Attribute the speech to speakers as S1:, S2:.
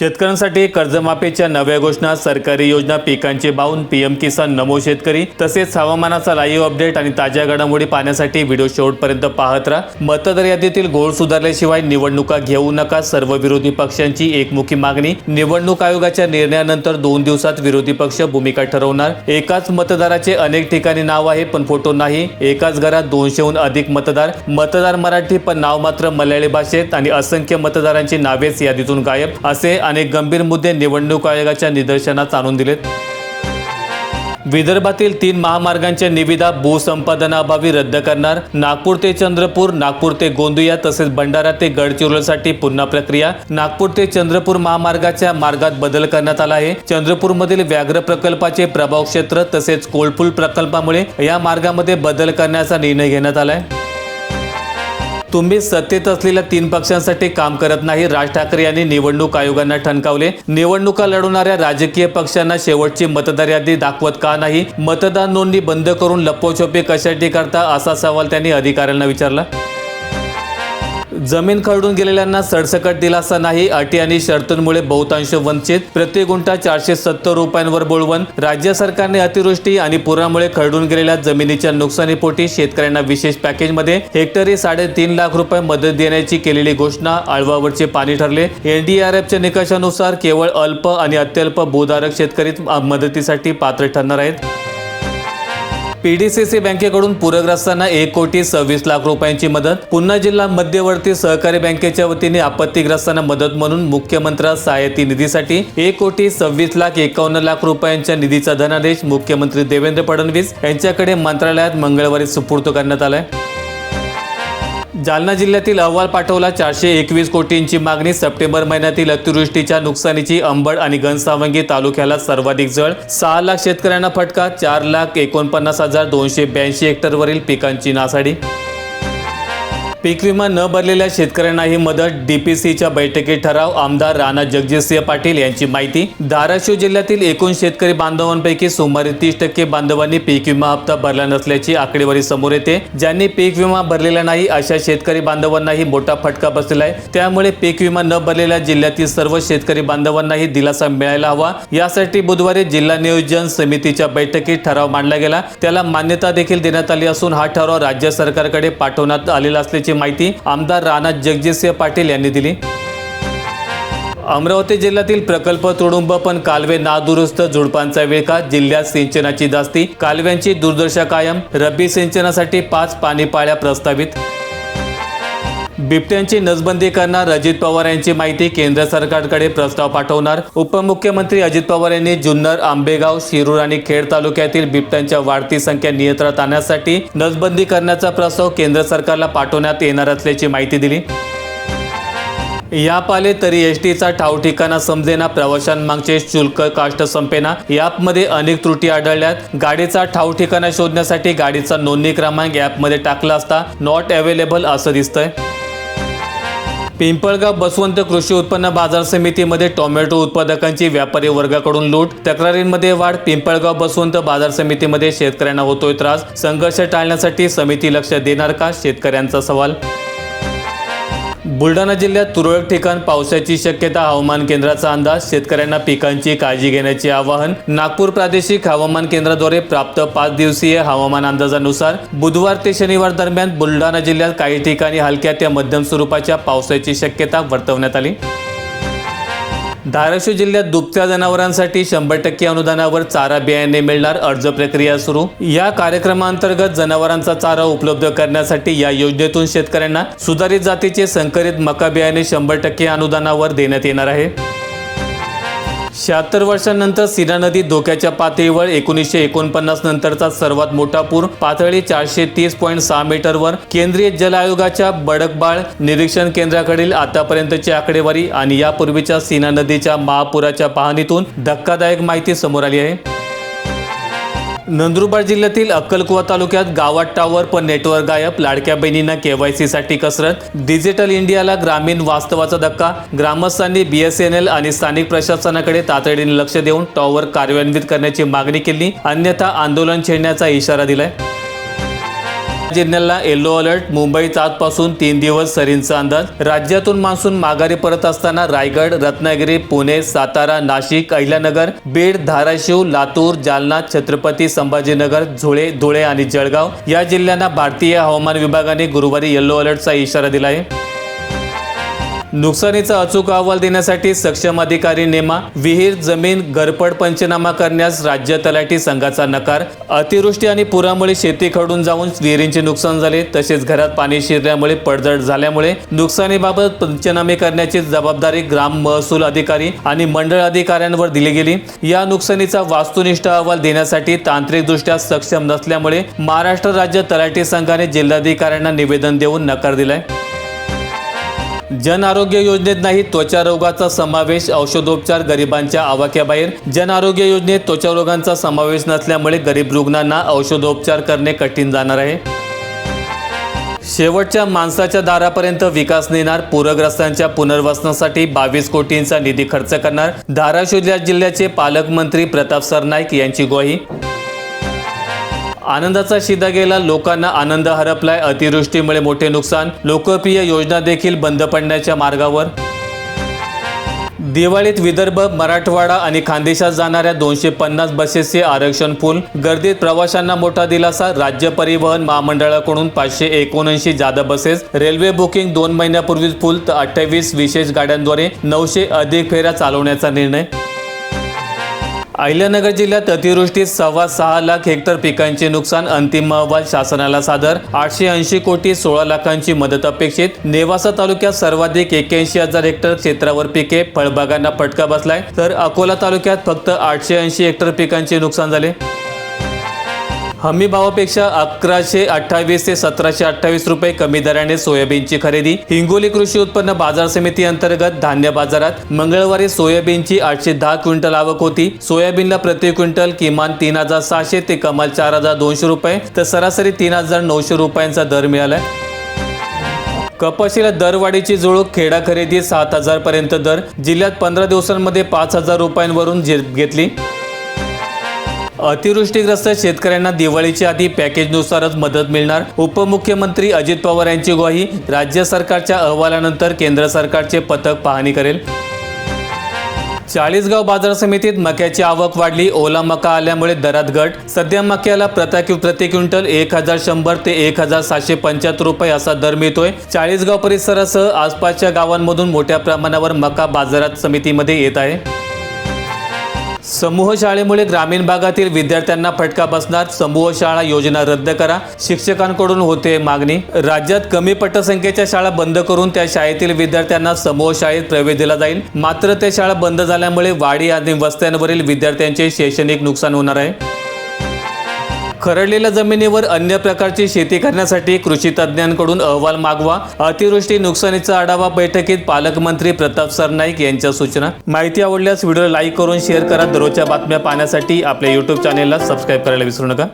S1: शेतकऱ्यांसाठी कर्जमाफीच्या नव्या घोषणा सरकारी योजना पिकांचे बाहून पीएम किसान नमो शेतकरी तसेच हवामानाचा लाईव्ह अपडेट आणि ताज्या घडामोडी पाहण्यासाठी व्हिडिओ शेवटपर्यंत पाहत राहा. मतदार यादीतील घोळ सुधारल्याशिवाय निवडणुका घेऊ नका. सर्व विरोधी पक्षांची एकमुखी मागणी. निवडणूक आयोगाच्या निर्णयानंतर दोन दिवसात विरोधी पक्ष भूमिका ठरवणार. एकाच मतदाराचे अनेक ठिकाणी नाव आहे पण फोटो नाही. एकाच घरात दोनशेहून अधिक मतदार. मतदार मराठी पण नाव मात्र मल्याळी भाषेत आणि असंख्य मतदारांची नावेच यादीतून गायब. असे अनेक गंभीर मुद्दे निवडणूक आयोगाच्या निदर्शनास आणून दिलेत. विदर्भातील तीन महामार्गांच्या निविदा भूसंपादनाअभावी रद्द करणार. नागपूर ते चंद्रपूर नागपूर ते गोंदिया तसेच भंडारा ते गडचिरोलीसाठी पुन्हा प्रक्रिया. नागपूर ते चंद्रपूर महामार्गाच्या मार्गात बदल करण्यात आला आहे. चंद्रपूरमधील व्याघ्र प्रकल्पाचे प्रभाव क्षेत्र तसेच कोलपूल प्रकल्पामुळे या मार्गामध्ये बदल करण्याचा निर्णय घेण्यात आला आहे तुम्ही सत्तेत असलेल्या तीन पक्षांसाठी काम करत नाही राज ठाकरे यांनी निवडणूक आयोगांना ठणकावले. निवडणुका लढवणाऱ्या राजकीय पक्षांना शेवटची मतदार यादी दाखवत का नाही? मतदार नोंदणी बंद करून लपोछोपी कशासाठी करता? असा सवाल त्यांनी अधिकाऱ्यांना विचारला. जमीन खरडून गेलेल्यांना सडसकट दिलासा नाही. अटी आणि शर्तूंमुळे बहुतांश वंचित. प्रति गुंठा चारशे सत्तर रुपयांवर बोलवण राज्य सरकारने अतिवृष्टी आणि पुरामुळे खरडून गेलेल्या जमिनीच्या नुकसानीपोटी शेतकऱ्यांना विशेष पॅकेजमध्ये हेक्टरी साडेतीन लाख रुपये मदत देण्याची केलेली घोषणा आळवावरचे पाणी ठरले. एनडीआरएफच्या निकषानुसार केवळ अल्प आणि अत्यल्प भूधारक शेतकरी मदतीसाठी पात्र ठरणार आहेत. पीडीसीसी बँकेकडून पूरग्रस्तांना एक कोटी सव्वीस लाख रुपयांची मदत. पुन्हा जिल्हा मध्यवर्ती सहकारी बँकेच्या वतीने आपत्तीग्रस्तांना मदत म्हणून मुख्यमंत्री सहाय्यती निधीसाठी एक कोटी सव्वीस लाख एकावन्न लाख रुपयांच्या निधीचा धनादेश मुख्यमंत्री देवेंद्र फडणवीस यांच्याकडे मंत्रालयात मंगळवारी सुपूर्द करण्यात आलाय. जालना जिल्ह्यातील अहवाल पाठवला चारशे एकवीस कोटींची मागणी सप्टेंबर महिन्यातील अतिवृष्टीच्या नुकसानीची अंबड आणि घनसावंगी तालुक्याला सर्वाधिक जळ सहा लाख शेतकऱ्यांना फटका चार लाख एकोणपन्नास हजार दोनशे ब्याऐंशी हेक्टरवरील पिकांची नासाडी पीक विमा न भरलेल्या शेतकऱ्यांना ही मदत डीपीसीच्या बैठकीत ठराव. आमदार राणा जगजितसिंह पाटील यांची माहिती. धाराशिव जिल्ह्यातील एकूण शेतकरी बांधवांपैकी सुमारे तीस टक्के बांधवांनी पीक विमा हप्ता भरला नसल्याची आकडेवारी समोर येते. ज्यांनी पीक विमा भरलेला नाही अशा शेतकरी बांधवांनाही मोठा फटका बसलेला आहे त्यामुळे पीक विमा न भरलेल्या जिल्ह्यातील सर्व शेतकरी बांधवांनाही दिलासा मिळायला हवा. यासाठी बुधवारी जिल्हा नियोजन समितीच्या बैठकीत ठराव मांडला गेला. त्याला मान्यता देखील देण्यात आली असून हा ठराव राज्य सरकारकडे पाठवण्यात आलेला असल्याची माहिती आमदार राणा जगजितसिंह पाटील यांनी दिली. अमरावती जिल्ह्यातील प्रकल्प तुडुंब पण कालवे नादुरुस्त झुडपांचा विळखा. जिल्ह्यात सिंचनाची जास्ती कालव्यांची दुर्दशा कायम. रब्बी सिंचनासाठी पाच पाणीपाळ्या प्रस्तावित. बिबट्यांची नसबंदी करणार अजित पवार यांची माहिती केंद्र सरकारकडे प्रस्ताव पाठवणार. उपमुख्यमंत्री अजित पवार यांनी जुन्नर आंबेगाव शिरूर आणि खेड तालुक्यातील बिबट्यांच्या वाढती संख्या नियंत्रणात आणण्यासाठी नसबंदी करण्याचा प्रस्ताव केंद्र सरकारला पाठवण्यात येणार असल्याची माहिती दिली. या पाले तरी एस टीचा ठाव ठिकाणा समजेना प्रवाशांमागचे शुल्क काष्ट संपेना. यापमध्ये अनेक त्रुटी आढळल्यात. गाडीचा ठाव ठिकाणा शोधण्यासाठी गाडीचा नोंदणी क्रमांक ॲपमध्ये टाकला असता नॉट अवेलेबल असं दिसतंय. पिंपळगाव बसवंत कृषी उत्पन्न बाजार समितीमध्ये टोमॅटो उत्पादकांची व्यापारी वर्गाकडून लूट. तक्रारींमध्ये वाढ पिंपळगाव बसवंत बाजार समितीमध्ये शेतकऱ्यांना होतोय त्रास. संघर्ष टाळण्यासाठी समिती लक्ष देणार का? शेतकऱ्यांचा सवाल बुलढाणा जिल्ह्यात तुरळक ठिकाण पावसाची शक्यता हवामान केंद्राचा अंदाज. शेतकऱ्यांना पिकांची काळजी घेण्याचे आवाहन नागपूर प्रादेशिक हवामान केंद्राद्वारे प्राप्त पाच दिवसीय हवामान अंदाजानुसार बुधवार ते शनिवार दरम्यान बुलढाणा जिल्ह्यात काही ठिकाणी हलक्या ते मध्यम स्वरूपाच्या पावसाची शक्यता वर्तवण्यात आली. धाराशिव जिल्ह्यात दुभत्या जनावरांसाठी शंभर टक्के अनुदानावर चारा बियाणे मिळणार अर्ज प्रक्रिया सुरू. या कार्यक्रमांतर्गत जनावरांचा चारा उपलब्ध करण्यासाठी या योजनेतून शेतकऱ्यांना सुधारित जातीचे संकरित मका बियाणे शंभर टक्के अनुदानावर देण्यात येणार आहे. शहात्तर वर्षांनंतर सीना नदी धोक्याच्या पातळीवर एकोणीसशे एकोणपन्नास नंतरचा सर्वात मोठा पूर पातळी चारशे तीस पॉईंट सहा मीटरवर. केंद्रीय जल आयोगाच्या बडकबाळ निरीक्षण केंद्राकडील आतापर्यंतची आकडेवारी आणि यापूर्वीच्या सीना नदीच्या महापुराच्या पाहणीतून धक्कादायक माहिती समोर आली आहे. नंदुरबार जिल्ह्यातील अक्कलकुवा तालुक्यात गावात टावर पण नेटवर्क गायब. लाडक्या बहिणींना केवायसी साठी कसरत. डिजिटल इंडियाला ग्रामीण वास्तवाचा धक्का. ग्रामस्थांनी बीएसएनएल आणि स्थानिक प्रशासनाकडे तातडीने लक्ष देऊन टॉवर कार्यान्वित करण्याची मागणी केली. अन्यथा आंदोलन छेडण्याचा इशारा दिलाय. जिल्ह्याला येलो अलर्ट मुंबईत आजपासून तीन दिवस सरींचा अंदाज. राज्यातून मान्सून माघारी परत असताना रायगड रत्नागिरी पुणे सातारा नाशिक अहिल्यानगर बीड धाराशिव लातूर जालना छत्रपती संभाजीनगर झुळे धुळे आणि जळगाव या जिल्ह्यांना भारतीय हवामान विभागाने गुरुवारी येलो अलर्टचा इशारा दिला आहे. नुकसानीचा अचूक अहवाल देण्यासाठी सक्षम अधिकारी नेमा विहीर जमीन घरपड पंचनामा करण्यास राज्य तलाठी संघाचा नकार अतिवृष्टी आणि पुरामुळे शेती खडून जाऊन विहिरींचे नुकसान झाले तसेच घरात पाणी शिरल्यामुळे पडझड झाल्यामुळे नुकसानीबाबत पंचनामे करण्याची जबाबदारी ग्राम महसूल अधिकारी आणि मंडळ अधिकाऱ्यांवर दिली गेली. या नुकसानीचा वास्तुनिष्ठ अहवाल देण्यासाठी तांत्रिकदृष्ट्या सक्षम नसल्यामुळे महाराष्ट्र राज्य तलाठी संघाने जिल्हाधिकाऱ्यांना निवेदन देऊन नकार दिलाय. जन आरोग्य योजनेत नाही त्वचा रोगाचा समावेश औषधोपचार गरिबांच्या आवाक्याबाहेर. जन आरोग्य योजनेत त्वचा रोगांचा समावेश नसल्यामुळे गरीब रुग्णांना औषधोपचार करणे कठीण जाणार आहे. शेवटच्या माणसाच्या दारापर्यंत विकास नेणार पूरग्रस्तांच्या पुनर्वसनासाठी बावीस कोटींचा निधी खर्च करणार. धाराशिव जिल्ह्याचे पालकमंत्री प्रताप सरनाईक यांची ग्वाही. आनंदाचा शिदा गेला. लोकांना आनंद हरपलाय. अतिवृष्टीमुळे मोठे नुकसान. लोकप्रिय योजना देखील बंद पडण्याच्या मार्गावर. दिवाळीत विदर्भ मराठवाडा आणि खानदेशात जाणाऱ्या दोनशे पन्नास बसेसचे आरक्षण पूल. गर्दीत प्रवाशांना मोठा दिलासा. राज्य परिवहन महामंडळाकडून पाचशे एकोणऐंशी जादा बसेस. रेल्वे बुकिंग दोन महिन्यापूर्वीच पूल. तर अठ्ठावीस विशेष गाड्यांद्वारे नऊशे अधिक फेऱ्या चालवण्याचा निर्णय. अहिल्यानगर जिल्ह्यात अतिवृष्टीत सव्वा सहा लाख हेक्टर पिकांचे नुकसान. अंतिम अहवाल शासनाला सादर. आठशे ऐंशी कोटी सोळा लाखांची मदत अपेक्षित. नेवासा तालुक्यात सर्वाधिक एक्क्याऐंशी हजार हेक्टर क्षेत्रावर पिके. फळबागांना फटका बसलाय. तर अकोला तालुक्यात फक्त आठशे ऐंशी हेक्टर पिकांचे नुकसान झाले. हमी भावापेक्षा अकराशे अठ्ठावीस ते सतराशे अठ्ठावीस रुपये कमी दराने सोयाबीनची खरेदी. हिंगोली कृषी उत्पन्न बाजार समिती अंतर्गत धान्य बाजारात मंगळवारी सोयाबीनची आठशे दहा क्विंटल आवक होती. सोयाबीनला प्रति क्विंटल किमान तीन हजार सहाशे ते कमाल चार हजार दोनशे रुपये तर सरासरी तीन हजार नऊशे रुपयांचा दर मिळालाय कपाशीला दरवाढीची जुळूक खेडा खरेदी सात हजार पर्यंत दर जिल्ह्यात पंधरा दिवसांमध्ये पाच हजार रुपयांवरून जे- घेतली. अतिवृष्टीग्रस्त शेतकऱ्यांना दिवाळीच्या आधी पॅकेजनुसारच मदत मिळणार. उपमुख्यमंत्री अजित पवार यांची ग्वाही राज्य सरकारच्या अहवालानंतर केंद्र सरकारचे पथक पाहणी करेल. चाळीसगाव बाजार समितीत मक्याची आवक वाढली. ओला मका आल्यामुळे दरात घट. सध्या मक्याला प्रति प्रति क्विंटल एक हजार शंभर ते एक हजार सातशे पंच्याहत्तर रुपये असा दर मिळतोय. चाळीसगाव परिसरासह आसपासच्या गावांमधून मोठ्या प्रमाणावर मका बाजारात समितीमध्ये येत आहे. समूह शाळेमुळे ग्रामीण भागातील विद्यार्थ्यांना फटका बसणार. समूह शाळा योजना रद्द करा. शिक्षकांकडून होते मागणी. राज्यात कमी पटसंख्येच्या शाळा बंद करून त्या शाळेतील विद्यार्थ्यांना समूह शाळेत प्रवेश दिला जाईल. मात्र त्या शाळा बंद झाल्यामुळे वाडी आणि वस्त्यांवरील विद्यार्थ्यांचे शैक्षणिक नुकसान होणार आहे. खरडलेल्या जमिनीवर अन्य प्रकारची शेती करण्यासाठी कृषी तज्ज्ञांकडून अहवाल मागवा. अतिवृष्टी नुकसानीचा आढावा बैठकीत पालकमंत्री प्रताप सरनाईक यांच्या सूचना. माहिती आवडल्यास व्हिडिओ लाईक करून शेअर करा. दररोजच्या बातम्या पाहण्यासाठी आपल्या युट्यूब चॅनेलला सबस्क्राईब करायला विसरू नका.